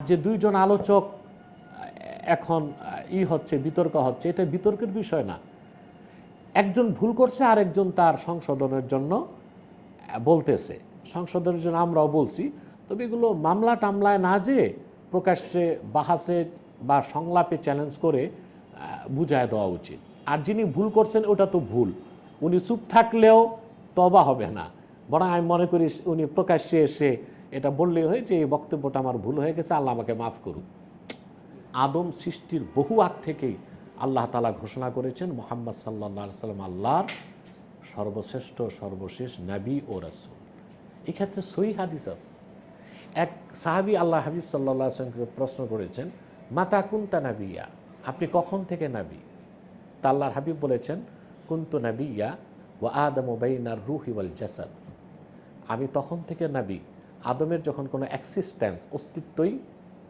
যে দুইজন আলোচক, এখন, ই হচ্ছে, বিতর্ক হচ্ছে, এটা বিতর্কের বিষয় না। একজন ভুল করছে, আরেকজন তার সংশোধনের জন্য বলতেছে। সংশোধনের জন্য আমরাও বলছি, তবে এগুলো মামলা টামলায় না যে প্রকাশ্যে বাহাসে বা সংলাপে চ্যালেঞ্জ করে বুঝায় দেওয়া উচিত। আর যিনি ভুল করছেন, ওটা তো ভুল। উনি চুপ থাকলেও তবা হবে না। বরং আমি মনে করি, উনি প্রকাশ্যে এসে এটা বললেই হয় যে এই বক্তব্যটা আমার ভুল হয়ে গেছে, আল্লাহ আমাকে মাফ করুক। আদম সৃষ্টির বহু আগ থেকেই আল্লাহ তালা ঘোষণা করেছেন, মোহাম্মদ সাল্লাহ সাল্লাম আল্লাহর সর্বশ্রেষ্ঠ, সর্বশেষ নবী ও রাসূল। এক্ষেত্রে সই হাদিস আছে। এক সাহাবি আল্লাহ হাবিব সাল্লাহ আসলামকে প্রশ্ন করেছেন, মাতা কুন্তা নাবিয়া? আপনি কখন থেকে নাবি? তা হাবিব বলেছেন, কুন্তু নাবিয়া ও আদম বাইনার রুহি ওয়াল জাসাদ। আমি তখন থেকে নাবি। আদমের যখন কোনো অ্যাক্সিস্ট্যান্স অস্তিত্বই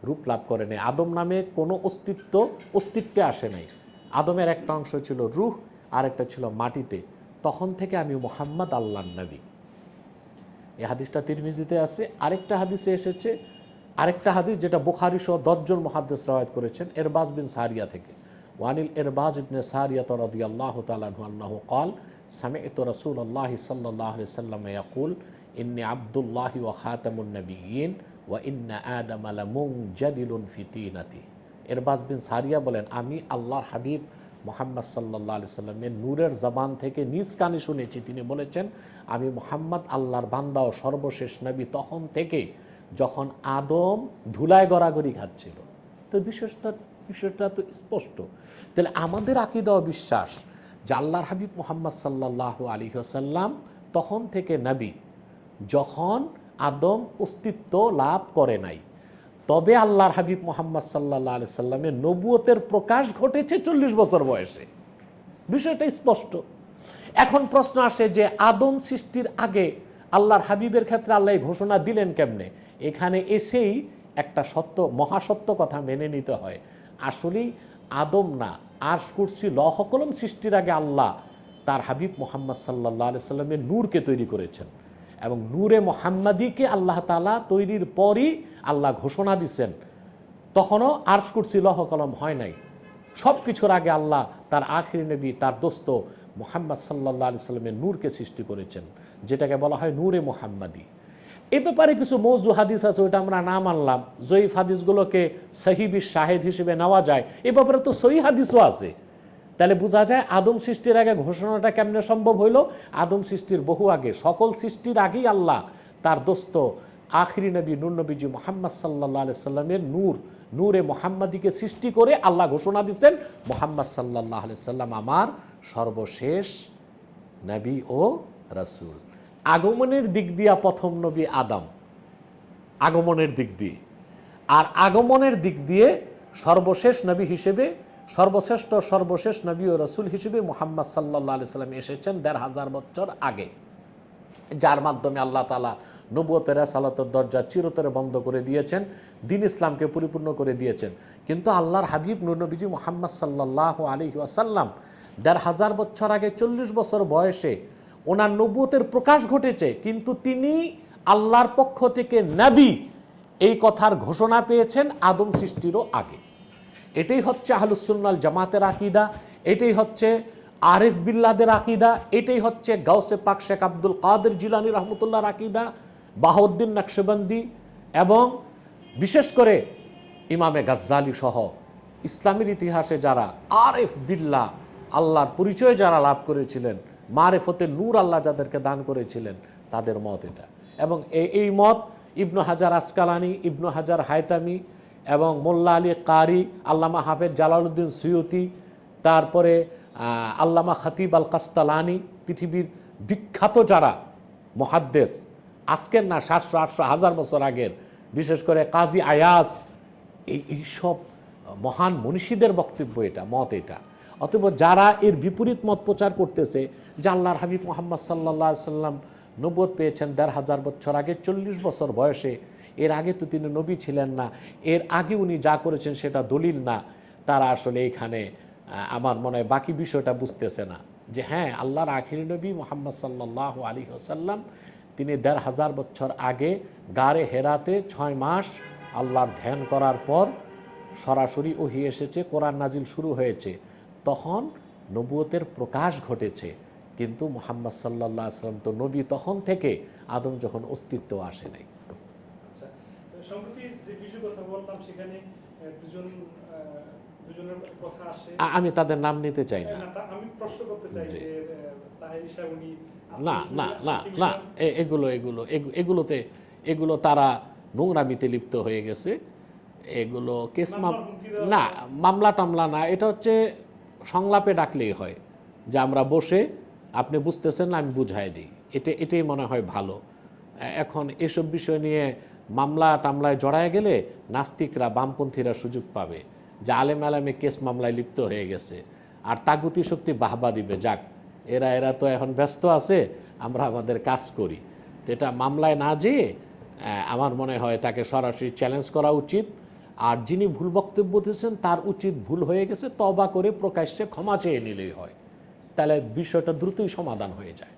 রূপ লাভ করে নাই। আদম নামে কোনো অস্তিত্ব, অস্তিত্বে আসে নাই। আদমের একটা অংশ ছিল রুহ আর একটা ছিল মাটিতে। তখন থেকে আমি মোহাম্মদ আল্লাহ নবী। এই হাদিসটা তিরমিজিতে আছে। আরেকটা হাদিসে এসেছে। আরেকটা হাদিস যেটা বুখারি সহ দশজন মহাদ্দেশ রওয়ায়ত করেছেন, এরবাজ বিন সারিয়া থেকে। ওয়ানিল এরবাজ ইবনে সারিয়া রদি আল্লাহ তালাহু আল্লাহ কল, সামিত রসুল আল্লাহ সাল্লাহ সাল্লাম ইয়াকুল ইন্নি আবদুল্লাহ ওয়া খাতামুন নবীন ওয়া ইন্না আদম আলামুং জাদিলুন ফিতিনাতি এরবাজ বিন সারিয়া বলেন, আমি আল্লাহর হাবিব মোহাম্মদ সাল্লাহ আলি সাল্লামের নূরের জবান থেকে নিজ কানে শুনেছি। তিনি বলেছেন, আমি মোহাম্মদ আল্লাহর বান্দা ও সর্বশেষ নবী তখন থেকে যখন আদম ধুলায় গড়াগড়ি খাচ্ছিল। তো বিশেষটা বিষয়টা তো স্পষ্ট। তাহলে আমাদের আকিদা ও বিশ্বাস যে আল্লাহর হাবিব মোহাম্মদ সাল্লাহ আলী সাল্লাম তখন থেকে নবী যখন আদম অস্তিত্ব লাভ করে নাই, তবে আল্লাহর হাবিব মোহাম্মদ সাল্লাহ আলি সাল্লামের নবুয়তের প্রকাশ ঘটেছে চল্লিশ বছর বয়সে। বিষয়টা স্পষ্ট। এখন প্রশ্ন আসে যে আদম সৃষ্টির আগে আল্লাহর হাবিবের ক্ষেত্রে আল্লাহ ঘোষণা দিলেন কেমনে? এখানে এসেই একটা সত্য, মহাসত্য কথা মেনে নিতে হয়। আসলেই আদম না আর কুরসি, লহ কলম সৃষ্টির আগে আল্লাহ তার হাবিব মোহাম্মদ সাল্লাহ আলি সাল্লামের নূরকে তৈরি করেছেন। এবং নূরে মোহাম্মদীকে আল্লাহ তালা তৈরির পরই আল্লাহ ঘোষণা দিচ্ছেন তখনও আর্শ কুরসি, লহ কলম হয় নাই। সব কিছুর আগে আল্লাহ তার আখির নবী, তার দোস্ত মোহাম্মদ সাল্লাহ আলি সাল্লামের নূরকে সৃষ্টি করেছেন, যেটাকে বলা হয় নূরে মোহাম্মদী। এ ব্যাপারে কিছু মৌজু হাদিস আছে, ওইটা আমরা না মানলাম। জয়ীফ হাদিসগুলোকে সহিবি শাহেদ হিসেবে নেওয়া যায়। এ ব্যাপারে তো সহি হাদিসও আছে। তাহলে বোঝা যায় আদম সৃষ্টির আগে ঘোষণাটা কেমনে সম্ভব হইল? আদম সৃষ্টির বহু আগে, সকল সৃষ্টির আগেই আল্লাহ তার দোস্ত আখরি নবী, নূর নবীজি মোহাম্মদ সাল্লাহ আলি সাল্লামের নূর, নূরে মোহাম্মদীকে সৃষ্টি করে আল্লাহ ঘোষণা দিচ্ছেন মোহাম্মদ সাল্লাহ আলি সাল্লাম আমার সর্বশেষ নবী ও রাসূল। আগমনের দিক দিয়া প্রথম নবী আদম। আগমনের দিক দিয়ে। আর আগমনের দিক দিয়ে সর্বশেষ নবী হিসেবে সর্বশ্রেষ্ঠ, সর্বশেষ নবী ও রসুল হিসেবে মোহাম্মদ সাল্লাহ আলি সাল্লাম এসেছেন দেড় হাজার বছর আগে। যার মাধ্যমে আল্লাহ তালা নবুয়তের সালাতের দরজা চিরতরে বন্ধ করে দিয়েছেন, দিন ইসলামকে পরিপূর্ণ করে দিয়েছেন। কিন্তু আল্লাহর হাবিব নুরনবীজি মোহাম্মদ সাল্লাহ আলী ওয়াসাল্লাম দেড় হাজার বছর আগে চল্লিশ বছর বয়সে ওনার নবুয়তের প্রকাশ ঘটেছে, কিন্তু তিনি আল্লাহর পক্ষ থেকে নবী এই কথার ঘোষণা পেয়েছেন আদম সৃষ্টিরও আগে। এটাই হচ্ছে আহলুসুন্নাল জামাতের আকিদা, এটাই হচ্ছে আরিফ বিল্লাদের আকিদা, এটাই হচ্ছে গাউসে পাক শেখ আব্দুল কাদের জিলানি রহমতুল্লাহর আকিদা, বাহাউদ্দিন নকশবন্দি এবং বিশেষ করে ইমামে গাজ্জালি সহ ইসলামের ইতিহাসে যারা আরেফ বিল্লা আল্লাহর পরিচয় যারা লাভ করেছিলেন, মারেফতে নূর আল্লাহ যাদেরকে দান করেছিলেন, তাদের মত এটা। এবং এই মত ইবনু হাজার আসকালানি, ইবনু হাজার হায়তামি এবং মোল্লা আলী কারি, আল্লামা হাফেজ জালালউদ্দিন সৈয়তি, তারপরে আল্লামা খতিব আল কাস্তালানি, পৃথিবীর বিখ্যাত যারা মহাদ্দেশ, আজকের না সাতশো, আটশো, হাজার বছর আগের, বিশেষ করে কাজী আয়াস এই এইসব মহান মনীষীদের বক্তব্য এটা, মত এটা। অতএব যারা এর বিপরীত মত প্রচার করতেছে, যে আল্লাহর হাবিব মোহাম্মদ সাল্লাহ সাল্লাম নবদ পেয়েছেন দেড় হাজার বছর আগে, চল্লিশ বছর বয়সে এর আগে তো তিনি নবী ছিলেন না। এর আগে উনি যা করেছেন সেটা দলিল না। তারা আসলে এখানে আমার মনে হয় বাকি বিষয়টা বুঝতেছে না। যে হ্যাঁ আল্লাহর আখির নবী মোহাম্মদ সাল্লাহ আলী হোসাল্লাম তিনি দেড় হাজার বছর আগে গাড়ে হেরাতে ছয় মাস আল্লাহর ধ্যান করার পর সরাসরি ওহি এসেছে, কোরআন নাজিল শুরু হয়েছে। তখন নবুয়তের প্রকাশ ঘটেছে। কিন্তু মোহাম্মদ সাল্লাহ আসলাম তো নবী তখন থেকে, আদম যখন অস্তিত্ব আসে নাই। সম্প্রতি যে ভিডিও কথা বললাম সেখানে দুজন দুজনের কথা আসে। আমি তাদের নাম নিতে চাই না। না, আমি প্রশ্ন করতে চাই যে আহ, তাহের ঈশা উনি না না না এগুলো এগুলো এগু- এগুলোতে এগুলো তারা নোংরামিতে লিপ্ত হয়ে গেছে। এগুলো কেস না মামলা টামলা না এটা হচ্ছে সংলাপে ডাকলেই হয় যে আমরা বসে আপনি বুঝতেছেন না আমি বুঝাই দিই। এটা এটাই মনে হয় ভালো। এখন এসব বিষয় নিয়ে মামলা টামলায় জড়ায় গেলে নাস্তিকরা বামপন্থীরা সুযোগ পাবে। যে আলেম আলেমে কেস মামলায় লিপ্ত হয়ে গেছে। আর তাগুতি শক্তি বাহবা দিবে। যাক, এরা এরা তো এখন ব্যস্ত আছে, আমরা আমাদের কাজ করি। তো এটা মামলায় না যেয়ে আমার মনে হয় তাকে সরাসরি চ্যালেঞ্জ করা উচিত। আর যিনি ভুল বক্তব্য দিয়েছেন, তার উচিত ভুল হয়ে গেছে তবা করে প্রকাশ্যে ক্ষমা চেয়ে নিলেই হয়। তাহলে বিষয়টা দ্রুতই সমাধান হয়ে যায়।